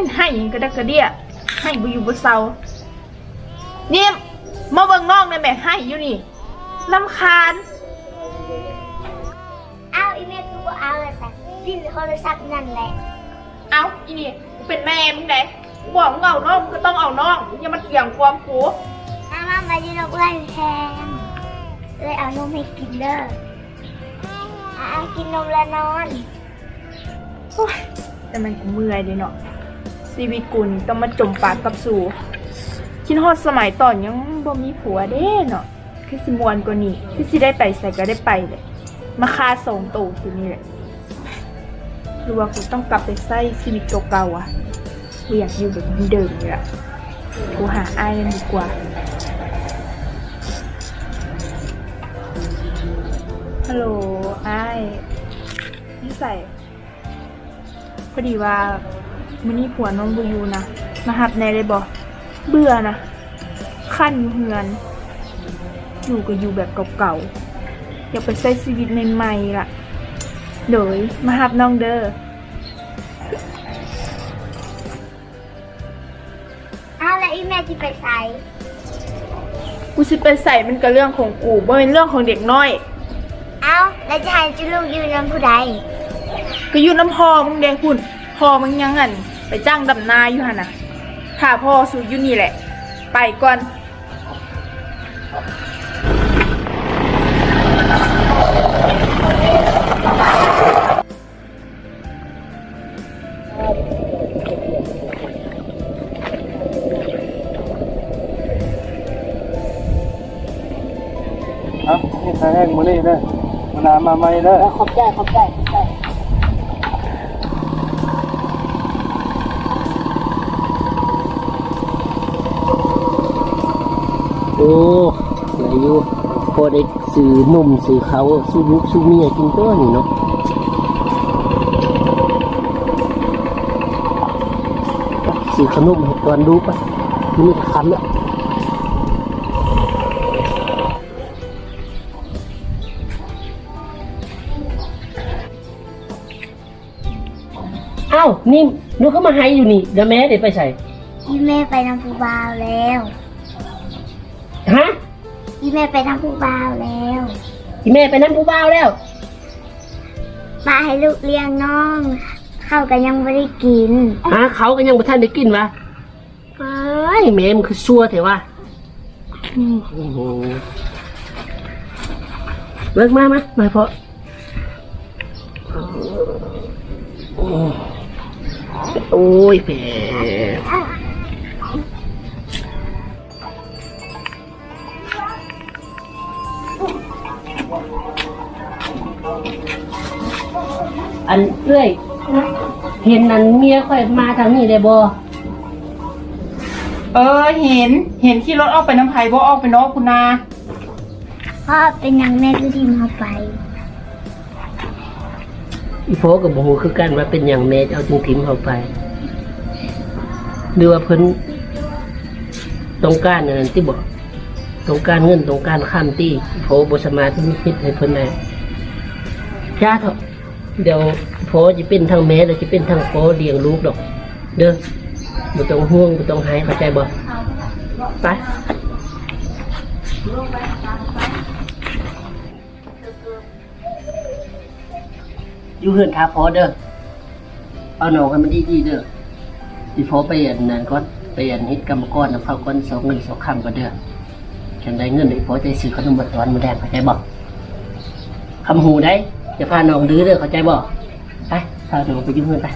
มันให้หยังกระดักกระเดียให้บ่อยู่บ่เซาเนี่ยมาเบิ่งน้องได้แม่ให้อยู่นี่ลำคาญเอาอีเมลกูบ่เอาเลยแต่พิมพ์โทรศัพท์นั่นแหละ เอาอีนี่กูเป็นแม่มึงไงบอกมึงเอาน้องมึงก็ต้องเอาน้องอย่ามาเถียงความกูน้ามามาดีนกไล่แทนเลยเอานมให้กินเด้ออะเอากินนมแล้วนอน โอ๊ยแต่มันกูเมื่อยเดิเนาะ ชีวิตกูนี่ต้องมาจมปากกับสู่ คิดฮอดสมัยตอนยังบ่มีผัวเด้เนาะคือสิมวนกว่านี้คือสิได้ไปใส่ก็ได้ไปเลยมาคาส่งตูทีนี่แหละหรือว่ากูต้องกลับไปใช้ชีวิตเก่าๆอะกูอยากอยู่แบบเดิมเลยอะกูหาไอ้ายกันดีกว่าฮัลโหลไอ้นี่ใส่พอดีว่า มื้อนี้ผัวน้องบูยูนะมาหับแน่เลยบ่เบื่อนะขั้นอยู่เฮือนอยู่ก็อยู่แบบเก่าๆ อยากไปใช้ชีวิตใหม่ๆล่ะโดยมาหับน้องเด้อเอาแล้วอีเมลที่ไปใส่กูสิไปใส่มันก็เรื่องของกูบ่เป็นเรื่องของเด็กน้อยเอาแล้วจะให้จุลูกยืนยันผู้ใดก็อยู่น้ำพ่อมึงเด้คุณ พ่อมึงยังอันไปจ้างดำนาอยู่หั่นน่ะถ้าพ่อสู่อยู่นี่แหละ ไปก่อนเอานี่ทางแห้งมือนี่เด้อมานามาใหม่เด้อ ขอบใจขอบใจ อบใจโอ้อายุพอได้ซื้อนมซื้อเขาวซื้อลูกซื้เมียกินตัวนี่เนาะซื้อขนมให้ก่อนดูปะนี่คำละเอ้านี่นูก็มาให้อยู่นี่เดี๋ยวแม่เดี๋ยวไปใส่อีเมลไปทำผู้บ่าวแล้ว ฮะอีเมลไปทำผู้บ่าวแล้วอีแม่ไปนั่นผู้บ่าวแล้ว มาให้ลูกเลี้ยงน้องเข้าวกันยังไม่ได้กินหาเขาก็ยังบ่ทันได้กินวะไอ้ยแม่มันคือซัวเถอะวะอืมโอ้โหเลิกมามามาเพาะโอ้ยแผ อันเอ้ยเห็นนั้นเมียค่อยมาทางนี้ได้บ่เออเห็นเห็นขี่รถออกไปน้ำไผ่บ่ออกไปนอกคุณนาพ่อเป็นนางแม่คือทีมเขาไปอีโฟกับบ่ฮู้คือกันว่าเป็นหยังแม่จะเอาจึงทิมเข้าไปหรือว่าเพิ่นต้องการอันนั้นที่บ่ ต้องการเงินต้องการค้ำที่อีโฟบ่สมารถที่คิดให้เพิ่นได้ย่าเถอะเดี๋ยวโฟจะเป็นทั้งแม่แล้วจะเป็นทั้งโฟเลี้ยงลูกดอก เด้อบ่ต้องห่วงบ่ต้องหายเข้าใจบ่ไปอยู่เฮือนทาพอเด้อเอาหนองให้มันดีๆเด้อสิพอไปอันนั้นก่อนไปอันเฮ็ดกรรมกรนำเข้าก่อนสองเงินสองคำก็เด้อ ฉันได้เงินอีพอใจซื้อขนมบัตรอนมาแดงเข้าใจบอกคำหูได้จะพาน้องดื้อเด้อเข้าใจบอกไปพาน้องไปยู่เงินไป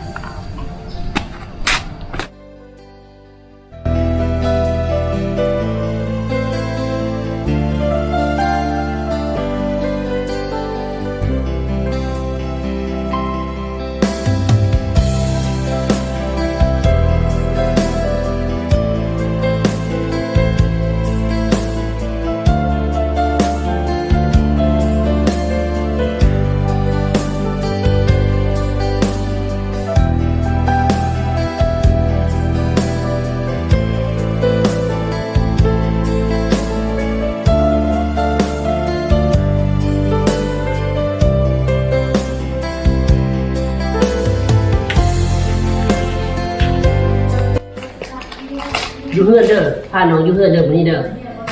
อยู่เฮือนเด้อพาน้องอยู่เฮือนเด้อมื้อนี้เด้อ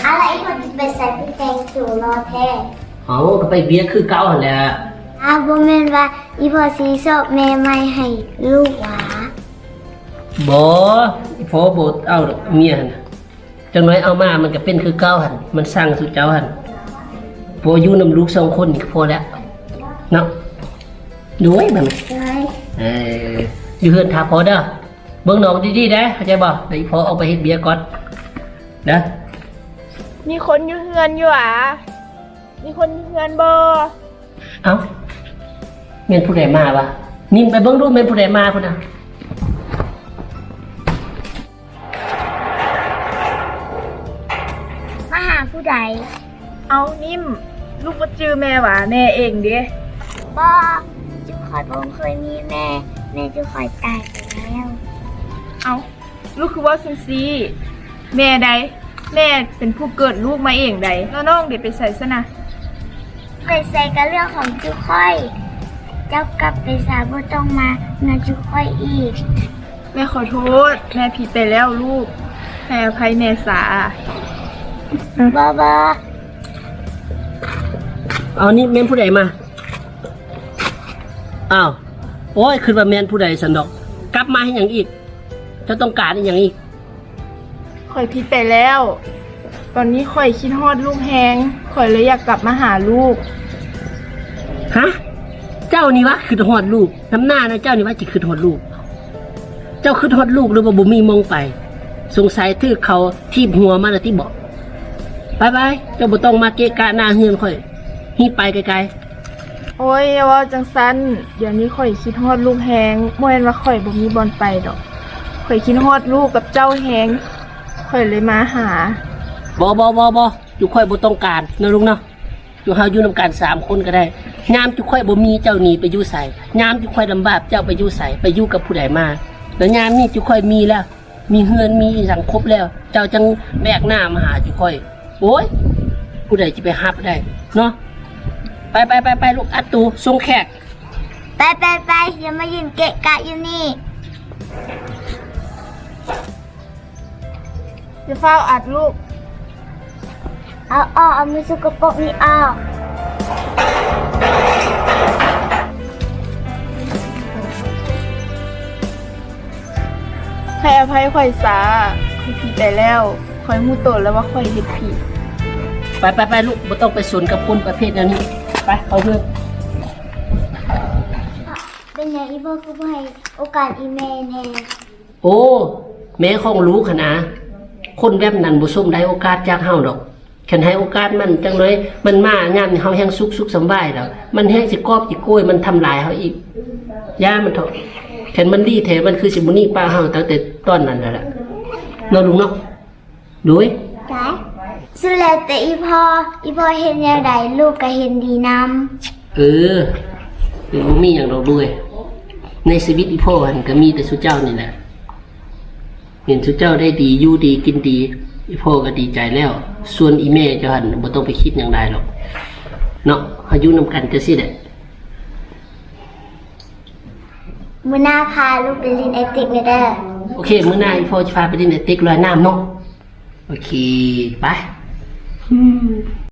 อะไรอีคนไปใส่ไปแต่งตัวรอแท้เอาก็ไปเบียร์คือเก่าหั่นแหละอ้าวบ่แม่นว่าอีพอสีสอบแม่ไม่ให้ลูกหวาบ่พอบ่เอาดอกเมียหั่นน่ะจังน้อยเอามามันก็เป็นคือเก่าหั่นมันสร้างสุเจ้าหั่นพออยู่นํลูกสองคนนี่ก็พอแล้วเนาะดูไว้มันใช่เอออยู่เฮือนทาพอเด้อ เบิ่งน้องดีๆเด้อเข้าใจบ่เดี๋ยวอีพอเอาไปเฮ็ดเบียร์ก่อนเด้อมีคนอยู่เฮือนอยู่อะมีคนอยู่เฮือนบ่เอ้าแม่นผู้ใดมาวะนิ่มไปเบิ่งดูแม่นผู้ใดมาพุ่นน่ะมาหาผู้ใดเอานิ่ม ลูกบ่จื้อแม่หวะแม่เองเด้บ่จุคอยบ่เคยมีแม่ แม่จุคอยตายไปแล้ว เอาลูกคือว่าซันซีแม่ใดแม่เป็นผู้เกิดลูกมาเองใดแล้วน้องเด็ไปใส่ซะนะไปใส่กับเรื่องของจุคอย เจ้ากลับไปสาบ่ต้องมาเงินจุคอยอีก แม่ขอโทษ แม่ผิดไปแล้วลูกให้อภัยแม่สาบ่บ่เอานี่แม่นผู้ใดมา อ้าว โอ้ย คือว่าแม่นผู้ใดสันดอก กลับมาให้หยังอีก เจะต้องการอีหยังอีก ข่อยผิดไปแล้ว ตอนนี้ข่อยคิดฮอดลูกแฮงข่อยเลยอยากกลับมาหาลูก ฮะ เจ้านี่วะคือหอดลูก น้ำหน้านะเจ้านี่วะจิคือหอดลูก เจ้าคือหอดลูกหรือว่าบุมีมองไป สงสัยถือเขาทีบหัวมาแล้วที่บอกไปไปเจ้าบ่ต้องมาเกะกะหน้าเฮือนค่อยฮีบไปไกลโอ้ยอย่าว่าจังสันเดี๋ยวนี้ข่อยคิดฮอดลูกแฮงบ่แม่นว่าข่อยบ่มีบอลไปดอก ข่อยคิดฮอดลูกกับเจ้าแฮงข่อยเลยมาหาๆบอบอบอบอจุค่อยบ่ต้องการนะลุงเนาะจุเฮาอยู่นำกันสามคนก็ได้ยามจุค่อยบ่มีเจ้าหนีไปอยู่ใส่ยามจุค่อยลำบากเจ้าไปอยู่ใส่ไปอยู่กับผู้ใดมาแล้วยามนี้จุค่อยมีแล้ว มีเฮือนมีสังคบแล้ว เจ้าจังแบกหน้ามาหาจุค่อยโอ้ยผู้ใดจะไปฮับได้เนาะไปไปไปไปลูกอัดตูส่งแขก ไปไปไปอย่ามายืนเกะกะอยู่นี่ จะเฝ้าอัดลูก เอาออกเอามือสกปรกนี่ออกให้อภัยข่อยสาข่อยผิดไปแล้วข่อยมู้โตวแล้วว่าข่อยเฮ็ดผิดไปไปไปลูกบ่ต้องไปสนกับคนประเภทแนวนี้ไปเอาเพื่อนเป็นไงอีโบก็บ่ให้โอกาสอีเมแน่โอ้ แม่ของรู้ขนาคนแบบนั้นบ่ส่งได้โอกาสจากเฮาดอกฉันให้โอกาสมันจังเลย มันมายามเฮาแฮงสุขสุขสำบายแล้วมันแฮงสิกอบสิโกยมันทำลายเฮาอีกย่ามันเถอะฉันมันดีแท้มันคือสิบ่หนี่ป้าเฮาตั้งแต่ตอนนั้นแล้วล่ะเนาะลุงเนาะดูยจ้ะสุดแล้วแต่อีพออีพอเห็นแนวใดลูกก็เห็นดีนเออคือบ่มีหยังดอกด้วย ในชีวิตอีพ่อหันก็มีแต่สุเจ้านี่แหละ เห็นสุเจ้าได้ดีอยู่ดีกินดีอีพ่อก็ดีใจแล้ว ส่วนอีแม่เจ้าหันบ่ต้องไปคิดอย่างใดหรอกเนาะอายุนำกันจะสิแหละำมื้อหน้าพาลูกไปเล่นไอติกเลยเด้อโอเค มื้อหน้าอีพ่อจะพาไปเล่นไอติ๊กลอยน้ำเนาะโอเคไป